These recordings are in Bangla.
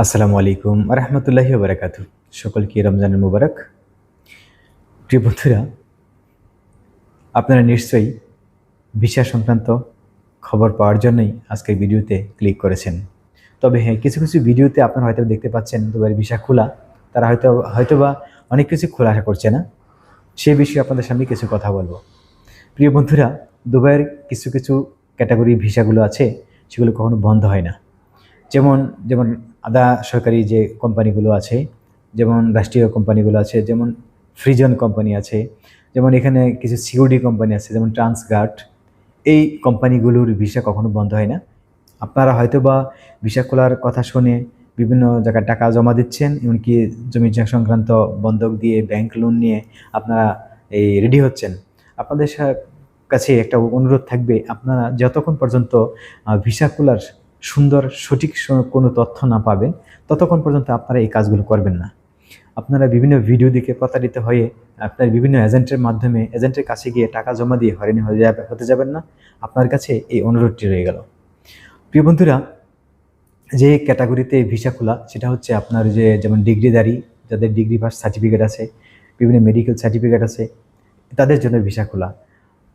আসসালামু আলাইকুম রহমতুল্লাহি বারাকাতু সকলকে রমজানের মুবারক। প্রিয় বন্ধুরা, আপনারা নিশ্চয়ই ভিসা সংক্রান্ত খবর পাওয়ার জন্যই আজকের ভিডিওতে ক্লিক করেছেন। তবে হ্যাঁ কিছু কিছু ভিডিওতে আপনারা হয়তো দেখতে পাচ্ছেন দুবাইয়ের ভিসা খোলা। তারা হয়তো, হয়তোবা অনেক কিছু খোলাসা করছে না। সে বিষয়ে আপনাদের সামনে কিছু কথা বলব। প্রিয় বন্ধুরা, দুবাইয়ের কিছু কিছু ক্যাটাগরি ভিসাগুলো আছে, সেগুলো কখনো বন্ধ হয় না। যেমন যেমন আদা সরকারি যে কোম্পানিগুলো আছে, যেমন রাষ্ট্রীয় কোম্পানিগুলো আছে, যেমন ফ্রিজন কোম্পানি আছে, যেমন এখানে কিছু সিকিউরিটি কোম্পানি আছে, যেমন ট্রান্সগার্ড, এই কোম্পানিগুলোর ভিসা কখনো বন্ধ হয় না। আপনারা হয়তো বা ভিসা খোলার কথা শুনে বিভিন্ন জায়গায় টাকা জমা দিচ্ছেন, এমনকি জমি সংক্রান্ত বন্ধক দিয়ে ব্যাংক লোন নিয়ে আপনারা এই রেডি হচ্ছেন। আপনাদের কাছে একটা অনুরোধ থাকবে, আপনারা যতক্ষণ পর্যন্ত ভিসা খোলার সুন্দর, সঠিক কোনো তথ্য না পাবেন ততক্ষণ পর্যন্ত আপনারা এই কাজগুলো করবেন না। আপনারা বিভিন্ন ভিডিও দেখে প্রতারিত হয়ে আপনার বিভিন্ন এজেন্টের মাধ্যমে, এজেন্টের কাছে গিয়ে টাকা জমা দিয়ে হয়রানি হয়ে যাবে, হতে যাবেন না। আপনার কাছে এই অনুরোধটি রয়ে গেল। প্রিয় বন্ধুরা, যে ক্যাটাগরিতে ভিসা খোলা, সেটা হচ্ছে আপনার যে, যেমন ডিগ্রিদারি যাদের ডিগ্রি পাস সার্টিফিকেট আছে, বিভিন্ন মেডিকেল সার্টিফিকেট আছে, তাদের জন্য ভিসা খোলা।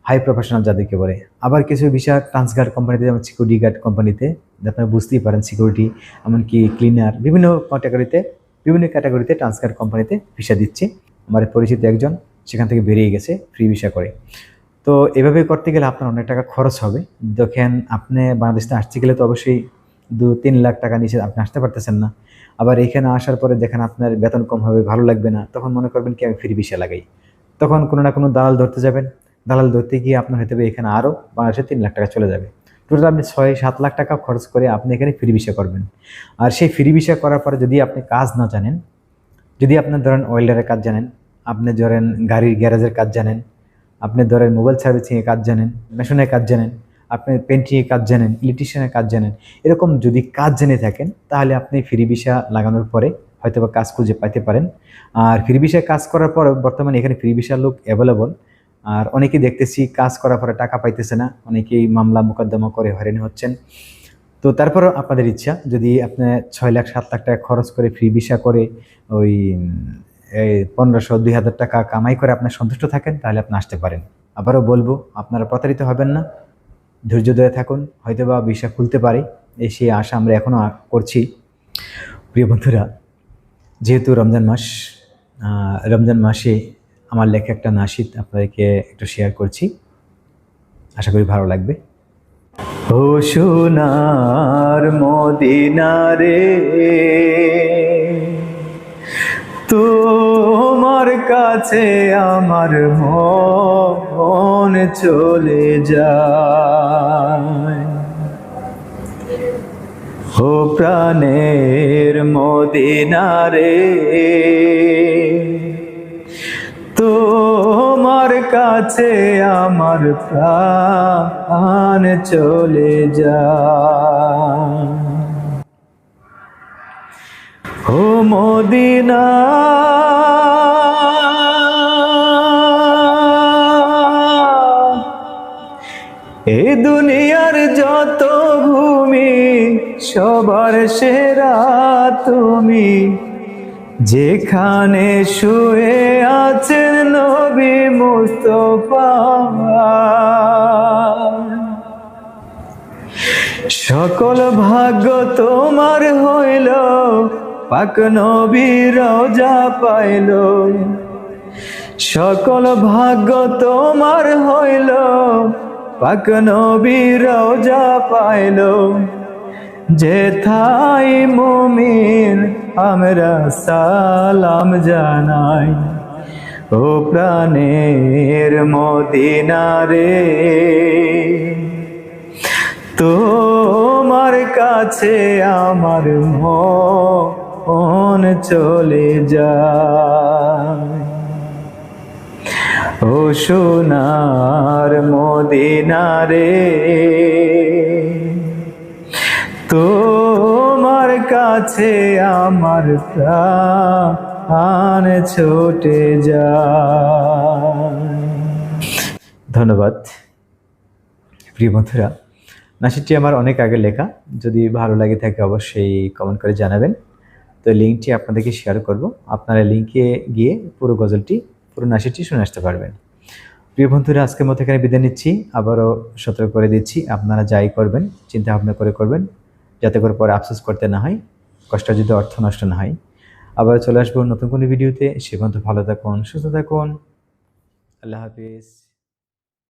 হাই প্রফেশনাল যাদেরকে বলে। আবার কিছু ভিসা ট্রান্সগার্ড কোম্পানিতে যেমন সিকিউরিটি গার্ড কোম্পানিতে আপনারা বুঝতেই পারেন সিকিউরিটি এমনকি ক্লিনার বিভিন্ন ক্যাটাগরিতে বিভিন্ন ক্যাটাগরিতে ট্রান্সগার্ড কোম্পানিতে ভিসা দিচ্ছে। আমার পরিচিত একজন, সেখান থেকে বেরিয়ে গেছে ফ্রি ভিসা করে। তো এভাবে করতে গেলে আপনার অনেক টাকা খরচ হবে। দেখেন, আপনি বাংলাদেশে আসতে গেলে তো অবশ্যই দু তিন লাখ টাকা নিচে আপনি আসতে পারতেছেন না। আবার এখানে আসার পরে দেখেন আপনার বেতন কম হবে, ভালো লাগবে না, তখন মনে করবেন কি আমি ফ্রি ভিসা লাগাই। তখন কোনো না কোনো দালাল ধরতে যাবেন দালাল ধরতে গিয়ে আপনার হয়তো এখানে আরও বাংলাদেশে তিন লাখ টাকা চলে যাবে। টোটাল আপনি ছয় সাত লাখ টাকা খরচ করে আপনি এখানে ফ্রি ভিসা করবেন। আর সেই ফ্রি ভিসা করার পরে যদি আপনি কাজ না জানেন, যদি আপনার ধরেন ওয়েল্ডারের কাজ জানেন, আপনি ধরেন গাড়ির গ্যারেজের কাজ জানেন, আপনি ধরেন মোবাইল সার্ভিসিংয়ের কাজ জানেন, মেশনের কাজ জানেন, আপনি পেন্টিংয়ের কাজ জানেন, ইলেকট্রিশিয়ানের কাজ জানেন, এরকম যদি কাজ জেনে থাকেন, তাহলে আপনি ফ্রি ভিসা লাগানোর পরে হয়তো বা কাজ খুঁজে পাইতে পারেন। আর ফ্রি ভিসায় কাজ করার পর বর্তমানে এখানে ফ্রি ভিসার লোক অ্যাভেলেবল আর অনেকেই দেখতেছি কাজ করার পরে টাকা পাইতেছে না। অনেকেই মামলা মোকদ্দমা করে হয়রানি হচ্ছেন। তো তারপরও আপনাদের ইচ্ছা, যদি আপনি ছয় লাখ, সাত লাখ টাকা খরচ করে ফ্রি ভিসা করে ওই পনেরোশো, দুই হাজার টাকা কামাই করে আপনার সন্তুষ্ট থাকেন, তাহলে আপনি আসতে পারেন। আবারও বলব, আপনারা প্রতারিত হবেন না। ধৈর্য ধরে থাকুন হয়তো বা ভিসা খুলতে পারে। এই সেই আশা আমরা এখনও করছি। প্রিয় বন্ধুরা, যেহেতু রমজান মাস রমজান মাসে আমার লেখা একটা নাসিদ আপনাদেরকে একটু শেয়ার করছি। আশা করি ভালো লাগবে। ও সোনার মদিনারে তোমার কাছে আমার মন চলে যায়। ও প্রাণের মদিনারে তোমার কাছে আমার প্রাণ চলে যা ও মদিনা, এ দুনিয়ার যত ভূমি, সবার সেরা তুমি। যেখানে শুয়ে আছেন নবী মুস্তফা। সকল ভাগ্য তোমার হইল, পাক নবী রোজা পাইল। সকল ভাগ্য তোমার হইল, পাক নবী রোজা পাইল। যেথাই মুমিন, আমরা সালাম জানাই। ও প্রাণের মদিনারে তোমার কাছে আমার মন চলে যায়। ও সোনার মদিনারে তোমার কাছে আমার প্রাণ ছোটে যায়। ধন্যবাদ। প্রিয় বন্ধুরা, নাসিরটি আমার অনেক আগে লেখা। যদি ভালো লাগে থাকে অবশ্যই কমেন্ট করে জানাবেন। তো লিঙ্কটি আপনাদেরকে শেয়ার করব। আপনারা লিঙ্কে গিয়ে পুরো গজলটি, পুরো নাসিটি শুনে আসতে পারবেন। প্রিয় বন্ধুরা, আজকের মতো এখানে বিদায় নিচ্ছি। আবারও সতর্ক করে দিচ্ছি। আপনারা যাই করবেন চিন্তা ভাবনা করে করবেন। যাতে করে পরে আফসোস করতে না হয় কষ্ট যদি অর্থ নষ্ট না হয়। আবার চলে আসব নতুন কোনো ভিডিওতে। সে পর্যন্ত ভালো থাকুন, সুস্থ থাকুন। আল্লাহ হাফিজ।